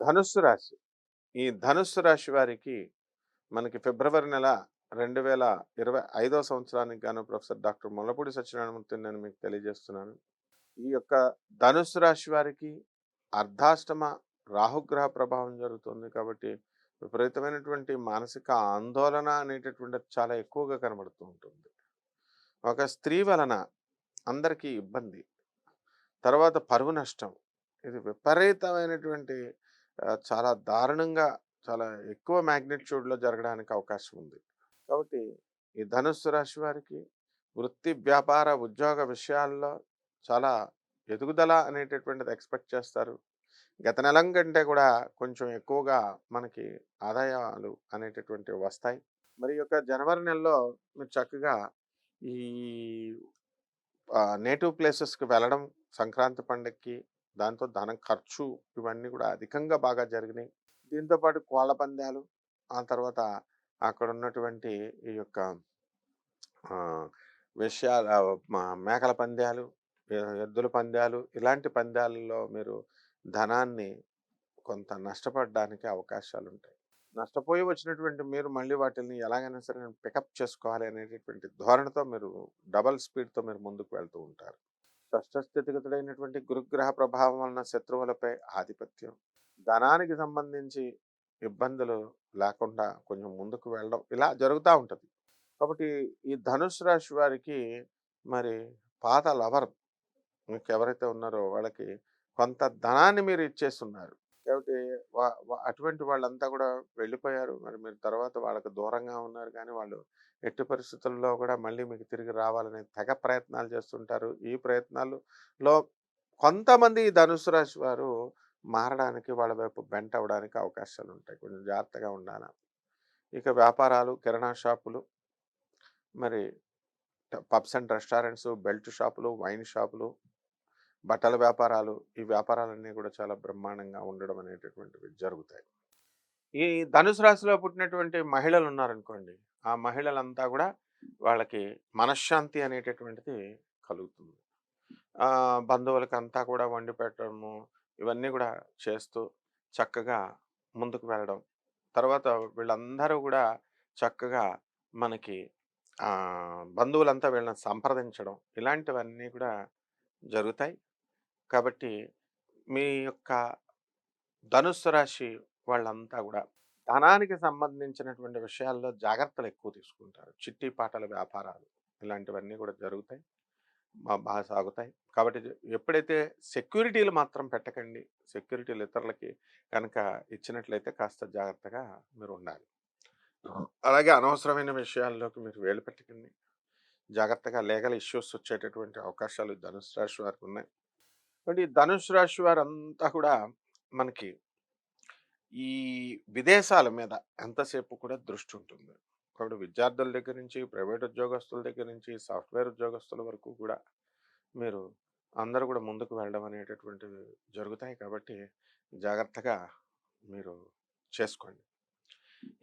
ధనుస్సు రాశి. ఈ ధనుస్సు రాశి వారికి మనకి ఫిబ్రవరి నెల రెండు వేల ఇరవై ఐదో సంవత్సరానికి గాను ప్రొఫెసర్ డాక్టర్ ముల్లపూడి సత్యనారాయణమూర్తి నేను మీకు తెలియజేస్తున్నాను. ఈ యొక్క ధనుస్సు రాశి వారికి అర్ధాష్టమ రాహుగ్రహ ప్రభావం జరుగుతుంది కాబట్టి విపరీతమైనటువంటి మానసిక ఆందోళన అనేటటువంటిది చాలా ఎక్కువగా కనబడుతూ ఉంటుంది. ఒక స్త్రీ వలన అందరికీ ఇబ్బంది. తర్వాత పరువు నష్టం. ఇది విపరీతమైనటువంటి చాలా దారుణంగా చాలా ఎక్కువ మ్యాగ్నిట్యూడ్లో జరగడానికి అవకాశం ఉంది. కాబట్టి ఈ ధనుస్సు రాశి వారికి వృత్తి వ్యాపార ఉద్యోగ విషయాల్లో చాలా ఎదుగుదల అనేటటువంటిది ఎక్స్పెక్ట్ చేస్తారు. గత నెలం కంటే కూడా కొంచెం ఎక్కువగా మనకి ఆదాయాలు అనేటటువంటివి వస్తాయి. మరి యొక్క జనవరి నెలలో మీరు చక్కగా ఈ నేటివ్ ప్లేసెస్కి వెళ్ళడం సంక్రాంతి పండగకి దాంతో ధనం ఖర్చు ఇవన్నీ కూడా అధికంగా బాగా జరిగినాయి. దీంతో పాటు కోళ్ళ పందాలు ఆ తర్వాత అక్కడ ఉన్నటువంటి ఈ యొక్క విషయాల మేకల పందాలు ఎద్దుల పందాలు ఇలాంటి పందాలలో మీరు ధనాన్ని కొంత నష్టపడడానికి అవకాశాలు ఉంటాయి నష్టపోయి వచ్చినటువంటి మీరు మళ్ళీ వాటిని ఎలాగైనా సరే పికప్ చేసుకోవాలి అనేటటువంటి ధోరణితో మీరు డబల్ స్పీడ్తో మీరు ముందుకు వెళ్తూ ఉంటారు. స్పష్టస్థితిగతుడైనటువంటి గురుగ్రహ ప్రభావం వలన శత్రువులపై ఆధిపత్యం ధనానికి సంబంధించి ఇబ్బందులు లేకుండా కొంచెం ముందుకు వెళ్ళడం ఇలా జరుగుతూ ఉంటుంది. కాబట్టి ఈ ధనుసు రాశి వారికి మరి పాత లవర్ మీకు ఎవరైతే ఉన్నారో వాళ్ళకి కొంత ధనాన్ని మీరు ఇచ్చేస్తున్నారు. కాబట్టి అటువంటి వాళ్ళంతా కూడా వెళ్ళిపోయారు. మరి మీరు తర్వాత వాళ్ళకు దూరంగా ఉన్నారు కానీ వాళ్ళు ఎట్టి పరిస్థితుల్లో కూడా మళ్ళీ మీకు తిరిగి రావాలనే తెగ ప్రయత్నాలు చేస్తుంటారు. ఈ ప్రయత్నాలలో కొంతమంది ధనుసు రాశి వారు మారడానికి వాళ్ళ వైపు బెంట్ అవ్వడానికి అవకాశాలు ఉంటాయి. కొంచెం జాగ్రత్తగా ఉండాలి? ఇక వ్యాపారాలు కిరాణా షాపులు మరి పబ్స్ అండ్ రెస్టారెంట్స్ బెల్ట్ షాపులు వైన్ షాపులు బట్టల వ్యాపారాలు ఈ వ్యాపారాలన్నీ కూడా చాలా బ్రహ్మాండంగా ఉండడం అనేటటువంటివి జరుగుతాయి. ఈ ధనుసు రాశిలో పుట్టినటువంటి మహిళలు ఉన్నారనుకోండి ఆ మహిళలంతా కూడా వాళ్ళకి మనశ్శాంతి అనేటటువంటిది కలుగుతుంది. బంధువులకి అంతా కూడా వండి పెట్టడము ఇవన్నీ కూడా చేస్తూ చక్కగా ముందుకు వెళ్ళడం. తర్వాత వీళ్ళందరూ కూడా చక్కగా మనకి బంధువులంతా వీళ్ళని సంప్రదించడం ఇలాంటివన్నీ కూడా జరుగుతాయి. కాబట్టి మీ యొక్క ధనుస్సు రాశి వాళ్ళంతా కూడా ధనానికి సంబంధించినటువంటి విషయాల్లో జాగ్రత్తలు ఎక్కువ తీసుకుంటారు. చిట్టి పాటల వ్యాపారాలు ఇలాంటివన్నీ కూడా జరుగుతాయి. మా బాగా సాగుతాయి. కాబట్టి ఎప్పుడైతే సెక్యూరిటీలు మాత్రం పెట్టకండి సెక్యూరిటీలు ఇతరులకి కనుక ఇచ్చినట్లయితే కాస్త జాగ్రత్తగా మీరు ఉండాలి అలాగే అనవసరమైన విషయాల్లోకి మీరు వేలు పెట్టకండి. జాగ్రత్తగా లీగల్ ఇష్యూస్ వచ్చేటటువంటి అవకాశాలు ధనుసు రాశి వారికి ఉన్నాయి. కాబట్టి ధనుసు రాశి వారంతా కూడా మనకి ఈ విదేశాల మీద ఎంతసేపు కూడా దృష్టి ఉంటుంది. కాబట్టి విద్యార్థుల దగ్గర నుంచి ప్రైవేట్ ఉద్యోగస్తుల దగ్గర నుంచి సాఫ్ట్వేర్ ఉద్యోగస్తుల వరకు కూడా మీరు అందరూ కూడా ముందుకు వెళ్ళడం అనేటటువంటివి జరుగుతాయి. కాబట్టి జాగ్రత్తగా మీరు చేసుకోండి.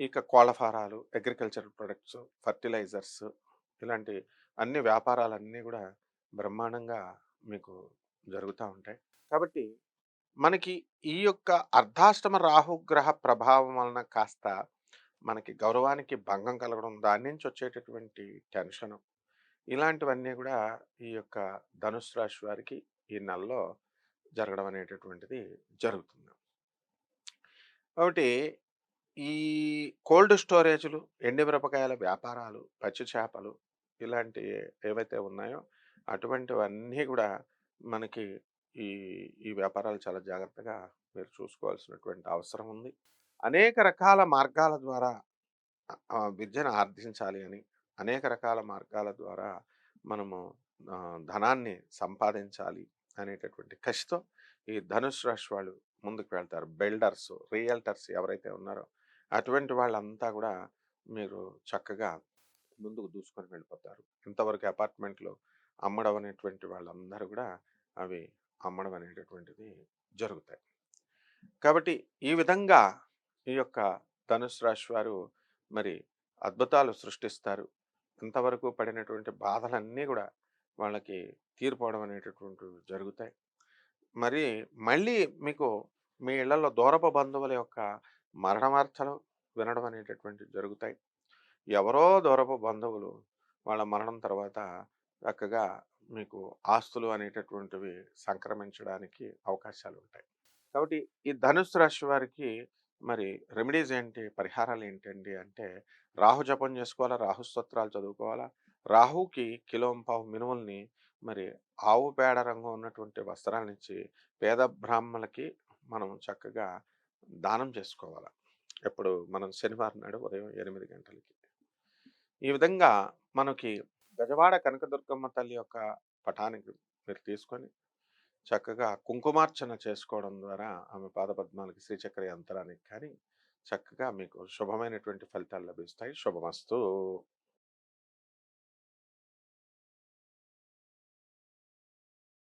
ఇక కోళ్ళ ఫారాలు అగ్రికల్చర్ ప్రొడక్ట్స్ ఫర్టిలైజర్స్ ఇలాంటి అన్ని వ్యాపారాలన్నీ కూడా బ్రహ్మాండంగా మీకు జరుగుతూ ఉంటాయి. కాబట్టి మనకి ఈ యొక్క అర్ధాష్టమ రాహుగ్రహ ప్రభావం వలన కాస్త మనకి గౌరవానికి భంగం కలగడం దాని నుంచి వచ్చేటటువంటి టెన్షన్ ఇలాంటివన్నీ కూడా ఈ యొక్క ధనుసు రాశి వారికి ఈ నెలలో జరగడం అనేటటువంటిది జరుగుతుంది. కాబట్టి ఈ కోల్డ్ స్టోరేజ్లు ఎండిమిరపకాయల వ్యాపారాలు పచ్చి చేపలు ఇలాంటి ఏవైతే ఉన్నాయో అటువంటివన్నీ కూడా మనకి ఈ ఈ వ్యాపారాలు చాలా జాగ్రత్తగా మీరు చూసుకోవాల్సినటువంటి అవసరం ఉంది. అనేక రకాల మార్గాల ద్వారా విద్యను ఆర్జించాలి అని అనేక రకాల మార్గాల ద్వారా మనము ధనాన్ని సంపాదించాలి అనేటటువంటి కసితో ఈ ధనుష్ రాశి వాళ్ళు ముందుకు వెళ్తారు. బిల్డర్స్ రియల్టర్స్ ఎవరైతే ఉన్నారో అటువంటి వాళ్ళంతా కూడా మీరు చక్కగా ముందుకు దూసుకొని వెళ్ళిపోతారు. ఇంతవరకు అపార్ట్మెంట్లో అమ్మడం అనేటువంటి వాళ్ళందరూ కూడా అవి అమ్మడం అనేటటువంటిది జరుగుతాయి. కాబట్టి ఈ విధంగా ఈ యొక్క ధనుసు రాశి వారు మరి అద్భుతాలు సృష్టిస్తారు. ఇంతవరకు పడినటువంటి బాధలన్నీ కూడా వాళ్ళకి తీరిపోవడం అనేటటువంటివి జరుగుతాయి. మరి మళ్ళీ మీకు మీ ఇళ్ళలో దూరపు బంధువుల యొక్క మరణవార్తలు వినడం అనేటటువంటివి జరుగుతాయి. ఎవరో దూరపు బంధువులు వాళ్ళ మరణం తర్వాత చక్కగా మీకు ఆస్తులు అనేటటువంటివి సంక్రమించడానికి అవకాశాలు ఉంటాయి కాబట్టి ఈ ధనుసు రాశి వారికి మరి రెమెడీస్ ఏంటి? పరిహారాలు ఏంటండి? అంటే రాహు జపం చేసుకోవాలా? రాహు స్తోత్రాలు చదువుకోవాలా? రాహుకి కిలోంపావు మినుముల్ని మరి ఆవు పేడ రంగు ఉన్నటువంటి వస్త్రాలనిచ్చి పేద బ్రాహ్మణులకి మనం చక్కగా దానం చేసుకోవాలి? ఎప్పుడు? మనం శనివారం నాడు ఉదయం ఎనిమిది గంటలకి. ఈ విధంగా మనకి గజవాడ కనకదుర్గమ్మ తల్లి యొక్క పటానికి మీరు తీసుకొని చక్కగా కుంకుమార్చన చేసుకోవడం ద్వారా ఆమె పాదపద్మాలకి శ్రీచక్ర యంత్రానికి కానీ చక్కగా మీకు శుభమైనటువంటి ఫలితాలు లభిస్తాయి. శుభమస్తు.